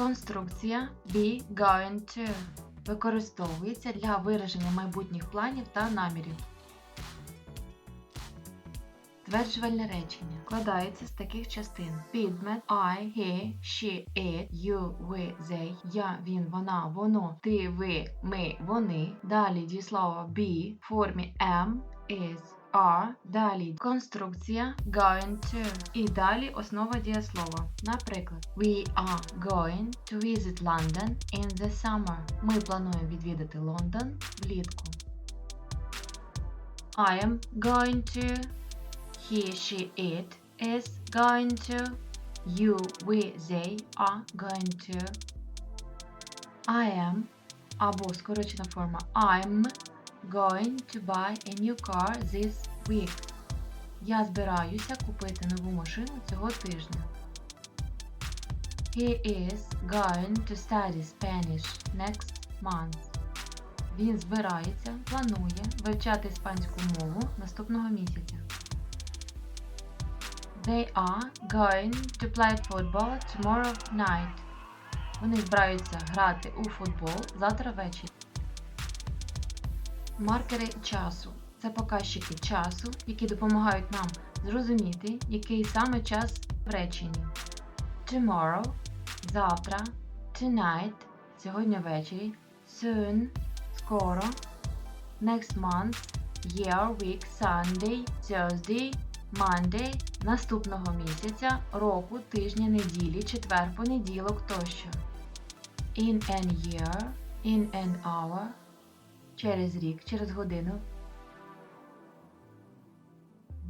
Конструкція be going to використовується для вираження майбутніх планів та намірів. Тверджувальне речення складається з таких частин: підмет I, he, she, it, you, we, they, я, він, вона, воно, ти, ви, ми, вони. Далі дієслово be в формі am, is, are. Далі конструкція going to. І далі основа дієслова. Наприклад, We are going to visit London in the summer. Ми плануємо відвідати Лондон влітку. I am going to he, she, it is going to, you, we, they are going to. I am або скорочена форма I'm Going to buy a new car this week. Я збираюся купити нову машину цього тижня. He is going to study Spanish next month. Він збирається, планує вивчати іспанську мову наступного місяця. They are going to play football tomorrow night. Вони збираються грати у футбол завтра ввечері. Маркери часу це показчики часу, які допомагають нам зрозуміти, який саме час в реченні. Tomorrow завтра, tonight сьогодні ввечері, soon скоро, next month, year, week, Sunday, Thursday, Monday, наступного місяця, року, тижня, неділі, четвер, понеділок тощо. In an year, in an hour, через рік, через годину.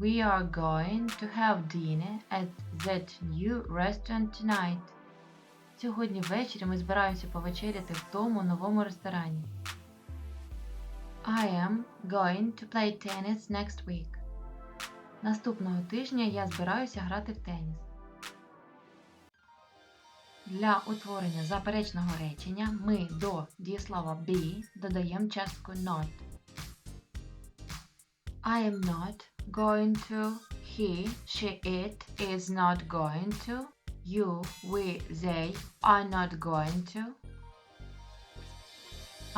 We are going to have dinner at that new restaurant tonight. Сьогодні ввечері ми збираємося повечеряти в тому новому ресторані. I am going to play tennis next week. Наступного тижня я збираюся грати в теніс. Для утворення заперечного речення ми до дієслова be додаємо частку not. I am not going to. He, she, it is not going to. You, we, they are not going to.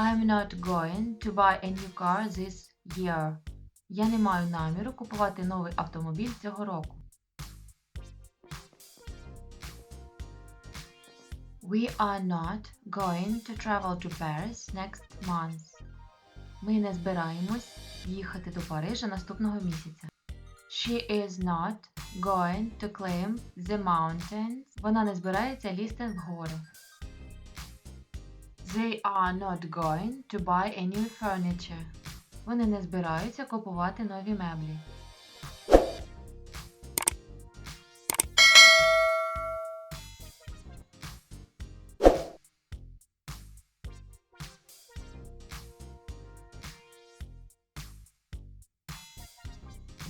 I'm not going to buy a new car this year. Я не маю наміру купувати новий автомобіль цього року. We are not going to travel to Paris next month. Ми не збираємось їхати до Парижа наступного місяця. She is not going to climb the mountains. Вона не збирається лізти в гори. They are not going to buy a new furniture. Вони не збираються купувати нові меблі.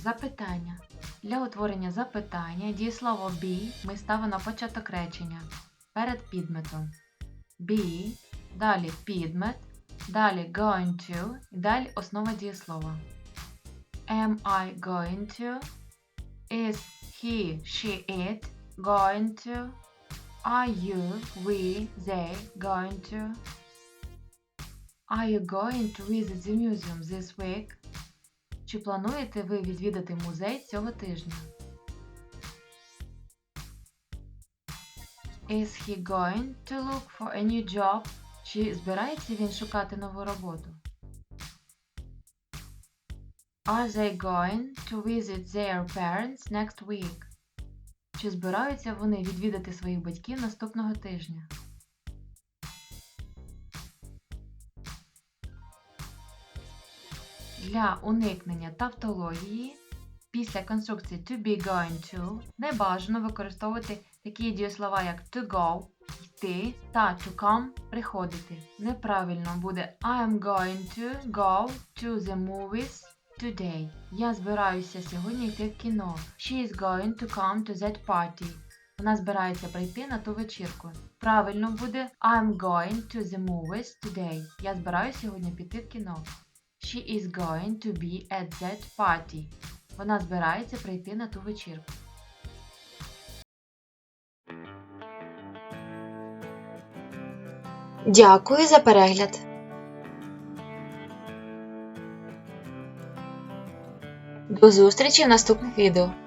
Запитання. Для утворення запитання дієслово be ми ставимо початок речення перед підметом. Be, далі підмет, далі going to і далі основа дієслова. Am I going to? Is he, she, it going to? Are you, we, they going to? Are you going to visit the museum this week? Чи плануєте ви відвідати музей цього тижня? Is he going to look for a new job? Чи збирається він шукати нову роботу? Are they going to visit their parents next week? Чи збираються вони відвідати своїх батьків наступного тижня? Для уникнення тавтології після конструкції to be going to не бажано використовувати такі дієслова, як to go, йти та to come приходити. Неправильно буде I am going to go to the movies today. Я збираюся сьогодні йти в кіно. She is going to come to that party. Вона збирається прийти на ту вечірку. Правильно буде I'm going to the movies today. Я збираюся сьогодні піти в кіно. She is going to be at that party. Вона збирається прийти на ту вечірку. Дякую за перегляд! До зустрічі в наступних відео!